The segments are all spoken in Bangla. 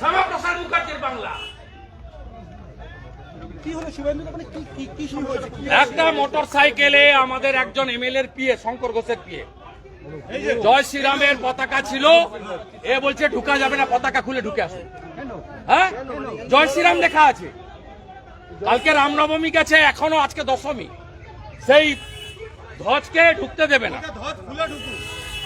শ্যামাপ্রসাদ মুখার্জির বাংলা। মানে একটা মোটর সাইকেলে আমাদের একজন এমএলএ এর পিএ শঙ্কর ঘোষের পিএ। জয় শ্রীরামের পতাকা ছিল এ বলছে ঢুকা যাবে না পতাকা খুলে ঢুকে আসো। হ্যাঁ? জয় শ্রীরাম লেখা আছে। কালকে রামনবমী গেছে এখনও আজকে দশমী। সেই ধ্বজকে ঢুকতে দেবে না।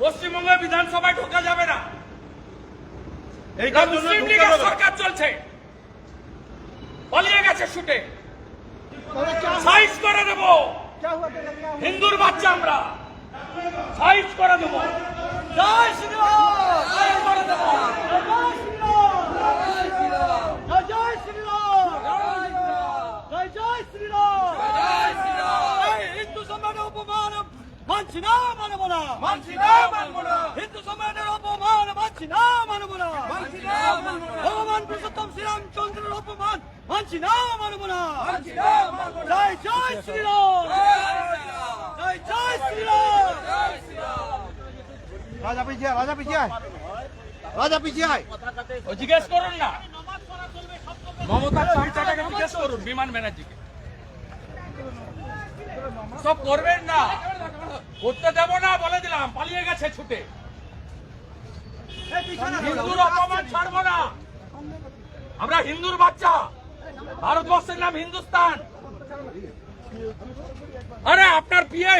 পশ্চিমবঙ্গ বিধানসভায় ঢোকা যাবে না মুসলিম লীগের সরকার চলছে। পালিয়ে গেছে শুটে। সাইজ করে দেব। হিন্দুর বাচ্চা আমরা। সাইজ করে দেব। জয় সাইজ করে দেব। হিন্দু সম্মানের অপমান মানছি না মানব না। মানছি না, মানবো না। হিন্দু সম্মানের অপমান মানছি না মানব না। মানছি না, মানবো না। ভগবান পুরুষোত্তম শ্রীরামচন্দ্রের অপমান মানছি না মানব না মানছি না, মানবো না। জয় জয় শ্রীরাম। জয় জয় শ্রীরাম। রাজা পিছিয়ে আয়, রাজা পিছিয়ে রাজা পিছিয়ে ও জিজ্ঞেস করুন না। মমতার চামচাটাকে জিজ্ঞেস করুন বিমান ব্যানার্জিকে। সব করবেন না। করতে দেব না বলে দিলাম পালিয়ে গেছে ছুটে। হিন্দুর অপমান ছাড়বো না। আমরা হিন্দুর বাচ্চা। ভারতবর্ষের নাম হিন্দুস্তান। আরে আপনার পিয়ে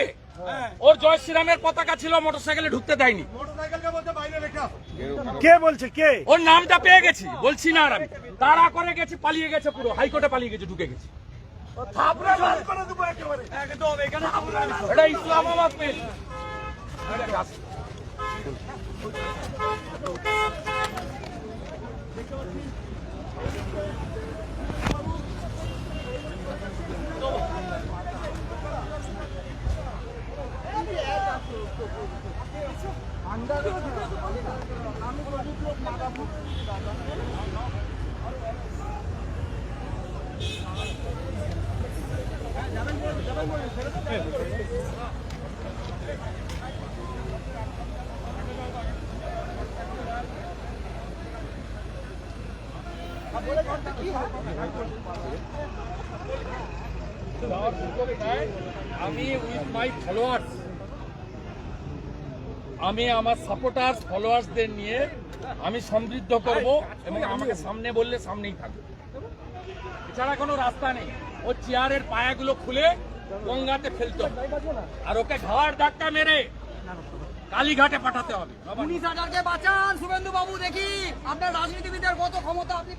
ওর জয় শ্রীরামের পতাকা ছিল মোটরসাইকেলে ঢুকতে দেয়নি। কে বলছে? কে? ওর নামটা পেয়ে গেছি বলছি না আর আমি। তাড়া করে গেছি পালিয়ে গেছে পুরো হাইকোর্টে পালিয়ে গেছে ঢুকে গেছি। এটা ইসলামাবাদ মেল। আমি উইথ মাই ফলোয়ার্স আমি আমার সাপোর্টার্স ফলোয়ার্সদের নিয়ে আমি সমৃদ্ধ করব এবং আমাকে সামনে বললে সামনেই থাকবে। এছাড়া কোনো রাস্তা নেই। ও চেয়ারের পায়াগুলো খুলে গঙ্গাতে ফেলতে হবে। আর ওকে ঘাড় ধাক্কা মেরে কালীঘাটে পাঠাতে হবে। পুলিশ হাজারকে বাঁচান শুভেন্দু বাবু দেখি। আপনার রাজনীতিবিদের কত ক্ষমতা, আপনি